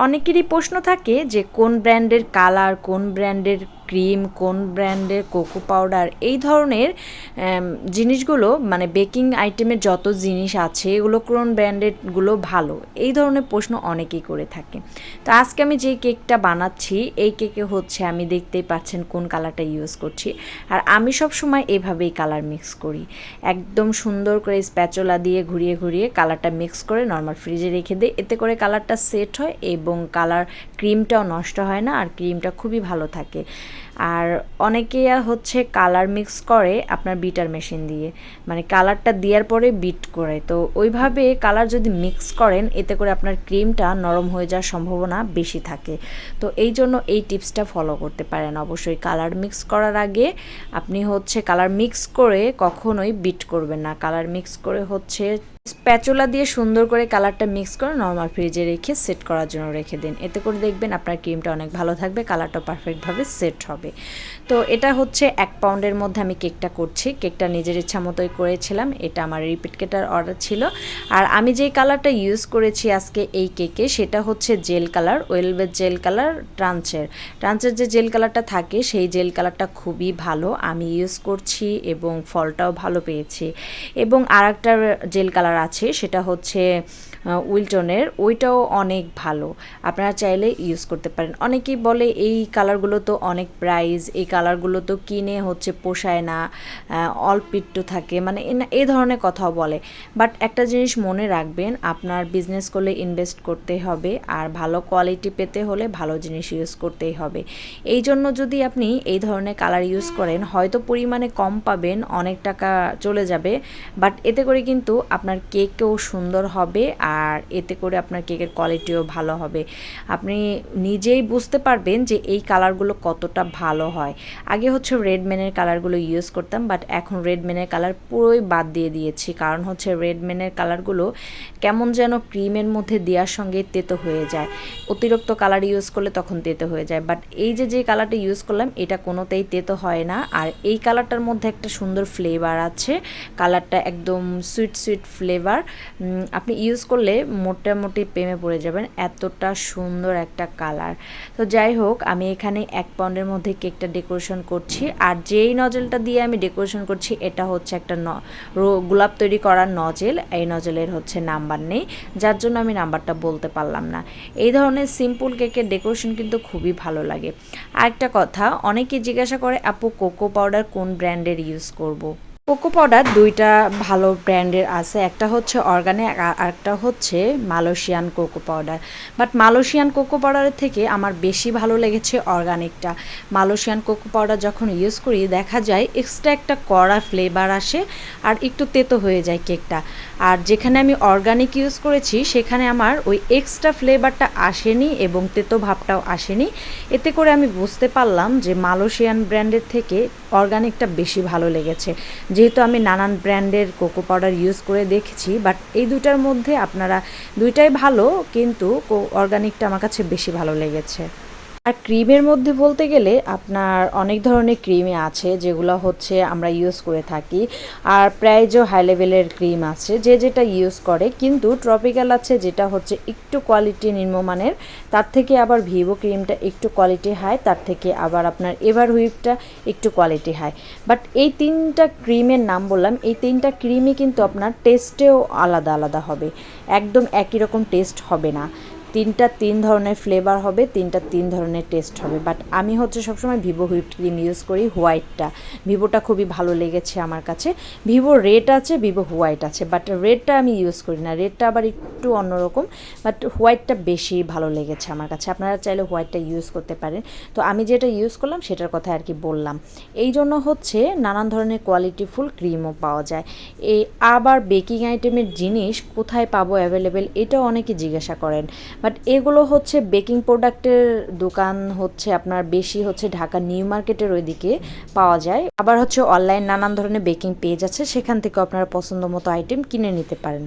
অনেকেরই প্রশ্ন থাকে যে কোন ব্র্যান্ডের কালার কোন ব্র্যান্ডের ক্রিম, কোন ব্র্যান্ডের কোকো পাউডার, এই ধরনের জিনিসগুলো মানে বেকিং আইটেমের যত জিনিস আছে, এগুলো কোন ব্র্যান্ডেডগুলো ভালো? এই ধরনের প্রশ্ন অনেকেই করে থাকে। তো আজকে আমি যে কেকটা বানাচ্ছি, এই কেকে হচ্ছে আমি দেখতেই পাচ্ছেন কোন কালারটা ইউজ করছি। আর আমি সব সময় এভাবেই কালার মিক্স করি। একদম সুন্দর করে স্প্যাচোলা দিয়ে ঘুরিয়ে ঘুরিয়ে কালারটা মিক্স করে নর্মাল ফ্রিজে রেখে দিই। এতে করে কালারটা সেট হয় এবং কালার ক্রিমটাও নষ্ট হয় না, আর ক্রিমটা খুবই ভালো থাকে। আর অনেকে হচ্ছে কালার মিক্স করে আপনার বিটার মেশিন দিয়ে। মানে কালারটা দেওয়ার পরে বিট করে। তো ওইভাবে কালার যদি মিক্স করেন, এতে করে আপনার ক্রিমটা নরম হয়ে যাওয়ার সম্ভাবনা বেশি থাকে। তো এই জন্য এই টিপসটা ফলো করতে পারেন। অবশ্যই কালার মিক্স করার আগে আপনি হচ্ছে কালার মিক্স করে কখনোই বিট করবেন না। কালার মিক্স করে হচ্ছে স্প্যাচুলা দিয়ে সুন্দর করে কালারটা মিক্স করে নর্মাল ফ্রিজে রেখে সেট করার জন্য রেখে দিন। এতে করে দেখবেন আপনার ক্রিমটা অনেক ভালো থাকবে কালারটা পারফেক্টভাবে সেট হবে। তো এটা হচ্ছে এক পাউন্ডের মধ্যে আমি কেকটা করছি। কেকটা নিজের ইচ্ছা মতোই করেছিলাম, এটা আমার রিপিট কেটার অর্ডার ছিল। আর আমি যেই কালারটা ইউজ করেছি আজকে এই কেকে সেটা হচ্ছে gel colour velvet gel colour ট্রান্সের ট্রান্সের যে জেল কালারটা থাকে, সেই জেল কালারটা খুবই ভালো। আমি ইউজ করছি এবং ফলটাও ভালো পেয়েছি। এবং আর একটা জেল কালার আছে সেটা হচ্ছে উইলটনের, ওইটাও অনেক ভালো। আপনারা চাইলে ইউজ করতে পারেন। অনেকেই বলে এই কালারগুলো তো অনেক প্রাইস এই কালারগুলো তো কিনে হচ্ছে পোষায় না অল্প একটু থাকে মানে এই ধরনের কথাও বলে। বাট একটা জিনিস মনে রাখবেন, আপনার বিজনেস করলে ইনভেস্ট করতে হবে, আর ভালো কোয়ালিটি পেতে হলে ভালো জিনিস ইউজ করতেই হবে। এই জন্য যদি আপনি এই ধরনের কালার ইউজ করেন, হয়তো পরিমাণে কম পাবেন, অনেক টাকা চলে যাবে বাট এতে করে কিন্তু আপনার কেকও সুন্দর হবে আর এতে করে আপনার কেকের কোয়ালিটিও ভালো হবে। আপনি নিজেই বুঝতে পারবেন যে এই কালারগুলো কতটা ভালো হয়। আগে হচ্ছে রেডম্যানের কালারগুলো ইউজ করতাম বাট এখন রেডম্যানের কালার পুরোই বাদ দিয়ে দিয়েছি। কারণ হচ্ছে রেডম্যানের কালারগুলো কেমন যেন ক্রিমের মধ্যে দেওয়ার সঙ্গে তেতো হয়ে যায়। অতিরিক্ত কালার ইউজ করলে তখন তেতো হয়ে যায়। বাট এই যে যে কালারটা ইউজ করলাম, এটা কোনোতেই তেতো হয় না। আর এই কালারটার মধ্যে একটা সুন্দর ফ্লেভার আছে। কালারটা একদম সুইট সুইট ফ্লেভার আপনি ইউজ করলে মোটামুটি প্রেমে পড়ে যাবেন। এতটা সুন্দর একটা কালার। তো যাই হোক, আমি এখানে এক পাউন্ডের মধ্যে কেকটা ডেকোরেশন করছি। আর যেই নজেলটা দিয়ে আমি ডেকোরেশন করছি, এটা হচ্ছে একটা ন গোলাপ তৈরি করার নজেল। এই নজেলের হচ্ছে নাম্বার নেই, যার জন্য আমি নাম্বারটা বলতে পারলাম না। এই ধরনের সিম্পল কেকের ডেকোরেশন কিন্তু খুবই ভালো লাগে। আরেকটা কথা, অনেকে জিজ্ঞাসা করে, আপু, কোকো পাউডার কোন ব্র্যান্ডের ইউজ করব। কোকো পাউডার দুইটা ভালো ব্র্যান্ডের আছে। একটা হচ্ছে অর্গানিক আর একটা হচ্ছে Malaysian cocoa powder. But Malaysian cocoa পাউডারের থেকে আমার বেশি ভালো লেগেছে অর্গানিকটা। মালয়েশিয়ান কোকো পাউডার যখন ইউজ করি, দেখা যায় এক্সট্রা একটা কড়া ফ্লেভার আসে আর একটু তেতো হয়ে যায় কেকটা। আর যেখানে আমি অর্গানিক ইউজ করেছি, সেখানে আমার ওই এক্সট্রা ফ্লেভারটা আসেনি এবং তেতো ভাবটাও আসেনি। এতে করে আমি বুঝতে পারলাম যে মালয়েশিয়ান ব্র্যান্ডের থেকে অর্গানিকটা বেশি ভালো লেগেছে। যেহেতু আমি নানান ব্র্যান্ডের কোকো পাউডার ইউজ করে দেখেছি বাট এই দুটার মধ্যে আপনারা, দুইটাই ভালো, কিন্তু অর্গানিকটা আমার কাছে বেশি ভালো লেগেছে। আর ক্রিমের মধ্যে বলতে গেলে আপনার অনেক ধরনের ক্রিমই আছে যেগুলো হচ্ছে আমরা ইউজ করে থাকি। আর প্রাইজও হাই লেভেলের ক্রিম আছে, যে যেটা ইউজ করে, কিন্তু ট্রপিক্যাল আছে যেটা হচ্ছে একটু কোয়ালিটি নিম্নমানের, তার থেকে আবার ভিভো ক্রিমটা একটু কোয়ালিটি হাই তার থেকে আবার আপনার এভার হুইপটা একটু কোয়ালিটি হাই বাট এই তিনটা ক্রিমের নাম বললাম, এই তিনটা ক্রিমই কিন্তু আপনার টেস্টেও আলাদা আলাদা হবে। একদম একই রকম টেস্ট হবে না। তিনটা তিন ধরনের ফ্লেভার হবে, তিনটা তিন ধরনের টেস্ট হবে। বাট আমি হচ্ছে সবসময় ভিভো হুইপ ক্রিম ইউজ করি হোয়াইটটা ভিভোটা খুবই ভালো লেগেছে আমার কাছে। ভিভো রেড আছে ভিভো হোয়াইট আছে। বাট রেডটা আমি ইউজ করি না। রেডটা আবার একটু অন্যরকম। বাট হোয়াইটটা বেশি ভালো লেগেছে আমার কাছে। আপনারা চাইলে হোয়াইটটা ইউজ করতে পারেন। তো আমি যেটা ইউজ করলাম, সেটার কথা আর কি বললাম। এই জন্য হচ্ছে নানান ধরনের কোয়ালিটিফুল ক্রিমও পাওয়া যায়। এই আবার বেকিং আইটেমের জিনিস কোথায় পাবো অ্যাভেলেবেল এটাও অনেকে জিজ্ঞাসা করেন। বাট এগুলো হচ্ছে বেকিং প্রোডাক্টের দোকান হচ্ছে আপনার বেশি হচ্ছে ঢাকা নিউ মার্কেটের ওইদিকে পাওয়া যায়। আবার হচ্ছে অনলাইন নানান ধরনের বেকিং পেজ আছে, সেখান থেকে আপনারা পছন্দ মতো আইটেম কিনে নিতে পারেন।